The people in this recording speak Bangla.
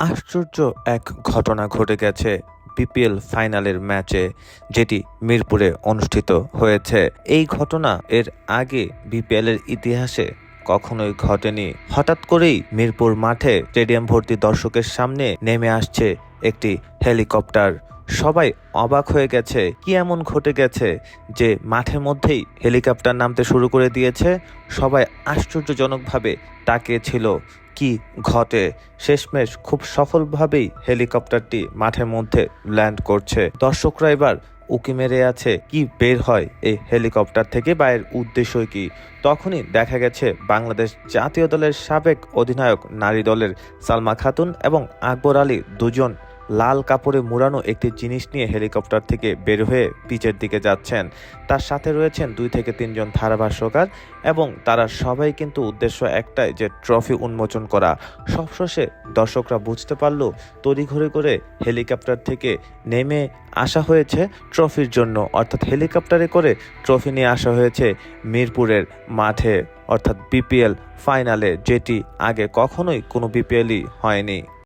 আশ্চর্য এক ঘটনা ঘটে গেছে বিপিএল ফাইনালের ম্যাচে, যেটি মিরপুরে অনুষ্ঠিত হয়েছে। এই ঘটনা এর আগে বিপিএলের ইতিহাসে কখনোই ঘটেনি। হঠাৎ করেই মিরপুর মাঠে স্টেডিয়াম ভর্তি দর্শকের সামনে নেমে আসছে একটি হেলিকপ্টার। সবাই অবাক হয়ে গেছে, কি এমন ঘটে গেছে যে মাঠের মধ্যেই হেলিকপ্টার নামতে শুরু করে দিয়েছে। সবাই আশ্চর্যজনকভাবে তাকিয়েছিল, কি ঘটে? শেষমেশ খুব সফলভাবেই হেলিকপ্টারটি মাঠের মধ্যে ল্যান্ড করছে। দর্শকরা এবার উকি মেরে আছে, কি বের হয় এই হেলিকপ্টার থেকে বা এর উদ্দেশ্য কি? তখনই দেখা গেছে বাংলাদেশ জাতীয় দলের সাবেক অধিনায়ক নারী দলের সালমা খাতুন এবং আকবর আলী দুজন লাল কাপড়ে মুড়ানো একটি জিনিস নিয়ে হেলিকপ্টার থেকে বের হয়ে পিচের দিকে যাচ্ছেন। তার সাথে রয়েছেন দুই থেকে তিনজন ধারাভাষ্যকার এবং তারা সবাই কিন্তু উদ্দেশ্য একটাই যে ট্রফি উন্মোচন করা। সবশেষে দর্শকরা বুঝতে পারল তড়িঘড়ি করে হেলিকপ্টার থেকে নেমে আসা হয়েছে ট্রফির জন্য। অর্থাৎ হেলিকপ্টারে করে ট্রফি নিয়ে আসা হয়েছে মিরপুরের মাঠে। অর্থাৎ বিপিএল ফাইনালে যেটি আগে কখনোই কোনো বিপিএলই হয়নি।